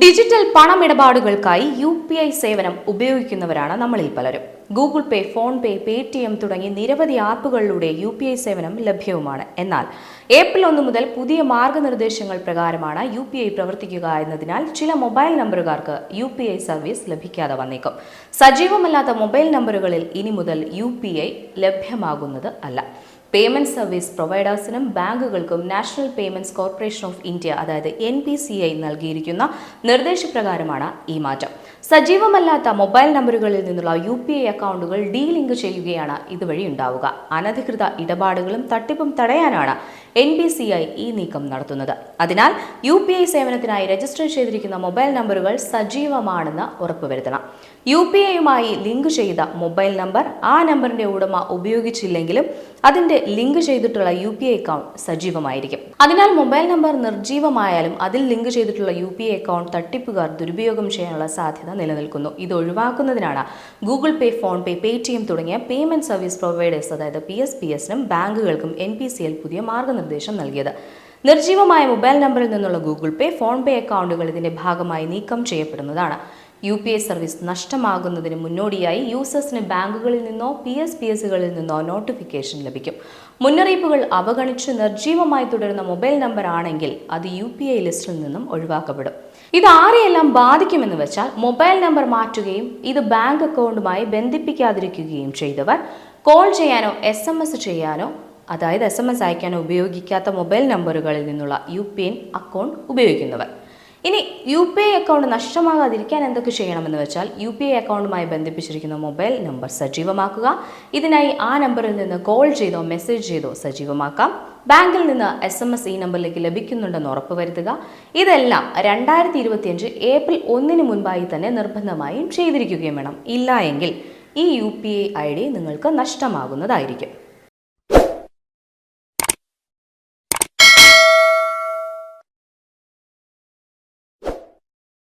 Digital പണമിടപാടുകൾക്കായി U P I സേവനം ഉപയോഗിക്കുന്നവരാണ് നമ്മളിൽ പലരും. Google Pay PhonePe Paytm തുടങ്ങി നിരവധി ആപ്പുകളിലൂടെ യു പി ഐ സേവനം ലഭ്യവുമാണ്. എന്നാൽ ഏപ്രിൽ ഒന്ന് മുതൽ പുതിയ മാർഗനിർദ്ദേശങ്ങൾ പ്രകാരമാണ് യു പി ഐ പ്രവർത്തിക്കുക എന്നതിനാൽ ചില മൊബൈൽ നമ്പറുകാർക്ക് യു പി ഐ സർവീസ് ലഭിക്കാതെ വന്നേക്കും. സജീവമല്ലാത്ത മൊബൈൽ നമ്പറുകളിൽ ഇനി മുതൽ യു പി ഐ ലഭ്യമാകുന്നത് അല്ല. പേയ്മെന്റ് സർവീസ് പ്രൊവൈഡേഴ്സിനും ബാങ്കുകൾക്കും National Payments Corporation of India അതായത് എൻ പി സി ഐ നൽകിയിരിക്കുന്ന നിർദ്ദേശപ്രകാരമാണ് ഈ മാറ്റം. സജീവമല്ലാത്ത മൊബൈൽ നമ്പറുകളിൽ നിന്നുള്ള യു പി ഐ അക്കൗണ്ടുകൾ ഡീലിങ്ക് ചെയ്യുകയാണ് ഇതുവഴി ഉണ്ടാവുക. അനധികൃത ഇടപാടുകളും തട്ടിപ്പും തടയാനാണ് എൻ പി സി ഐ ഈ നീക്കം നടത്തുന്നത്. അതിനാൽ യു പി ഐ സേവനത്തിനായി രജിസ്റ്റർ ചെയ്തിരിക്കുന്ന മൊബൈൽ നമ്പറുകൾ സജീവമാണെന്ന് ഉറപ്പുവരുത്തണം. യു പി ഐയുമായി ലിങ്ക് ചെയ്ത മൊബൈൽ നമ്പർ ആ നമ്പറിന്റെ ഉടമ ഉപയോഗിച്ചില്ലെങ്കിലും അതിന്റെ ലിങ്ക് ചെയ്തിട്ടുള്ള യു പി ഐ അക്കൗണ്ട് സജീവമായിരിക്കും. അതിനാൽ മൊബൈൽ നമ്പർ നിർജീവമായാലും അതിൽ ലിങ്ക് ചെയ്തിട്ടുള്ള യു പി ഐ അക്കൗണ്ട് തട്ടിപ്പുകാർ ദുരുപയോഗം ചെയ്യാനുള്ള സാധ്യത നിലനിൽക്കുന്നു. ഇത് ഒഴിവാക്കുന്നതിനാണ് Google Pay PhonePe pay തുടങ്ങിയ പേയ്മെന്റ് സർവീസ് പ്രൊവൈഡേഴ്സ് അതായത് പി എസ് പി എസിനും ബാങ്കുകൾക്കും എൻ പി സി എൽ പുതിയ മാർഗനിർദ്ദേശം നൽകിയത്. നിർജീവമായ മൊബൈൽ നമ്പറിൽ നിന്നുള്ള ഗൂഗിൾ പേ ഫോൺ പേ അക്കൗണ്ടുകൾ ഇതിന്റെ ഭാഗമായി നീക്കം ചെയ്യപ്പെടുന്നതാണ്. യു പി ഐ സർവീസ് നഷ്ടമാകുന്നതിന് മുന്നോടിയായി യൂസേഴ്സിന് ബാങ്കുകളിൽ നിന്നോ പി എസ് പി എസുകളിൽ നിന്നോ നോട്ടിഫിക്കേഷൻ ലഭിക്കും. മുന്നറിയിപ്പുകൾ അവഗണിച്ച് നിർജീവമായി തുടരുന്ന മൊബൈൽ നമ്പർ ആണെങ്കിൽ അത് യു പി ഐ ലിസ്റ്റിൽ നിന്നും ഒഴിവാക്കപ്പെടും. ഇത് ആരെയെല്ലാം ബാധിക്കുമെന്ന് വെച്ചാൽ മൊബൈൽ നമ്പർ മാറ്റുകയും ഇത് ബാങ്ക് അക്കൗണ്ടുമായി ബന്ധിപ്പിക്കാതിരിക്കുകയും ചെയ്തവർ കോൾ ചെയ്യാനോ എസ് എം എസ് ചെയ്യാനോ അതായത് എസ് എം എസ് അയക്കാനോ ഉപയോഗിക്കാത്ത മൊബൈൽ നമ്പറുകളിൽ നിന്നുള്ള യു പി ഐ അക്കൗണ്ട് ഉപയോഗിക്കുന്നവർ. ഇനി യു പി ഐ അക്കൗണ്ട് നഷ്ടമാകാതിരിക്കാൻ എന്തൊക്കെ ചെയ്യണമെന്ന് വെച്ചാൽ യു പി ഐ അക്കൗണ്ടുമായി ബന്ധിപ്പിച്ചിരിക്കുന്ന മൊബൈൽ നമ്പർ സജീവമാക്കുക. ഇതിനായി ആ നമ്പറിൽ നിന്ന് കോൾ ചെയ്തോ മെസ്സേജ് ചെയ്തോ സജീവമാക്കാം. ബാങ്കിൽ നിന്ന് എസ് എം എസ് ഈ നമ്പറിലേക്ക് ലഭിക്കുന്നുണ്ടെന്ന് ഉറപ്പുവരുത്തുക ഇതെല്ലാം രണ്ടായിരത്തി ഇരുപത്തിയഞ്ച് ഏപ്രിൽ ഒന്നിന് മുൻപായി തന്നെ നിർബന്ധമായും ചെയ്തിരിക്കുകയും വേണം. ഇല്ല എങ്കിൽ ഈ U P I I D നിങ്ങൾക്ക് നഷ്ടമാകുന്നതായിരിക്കും.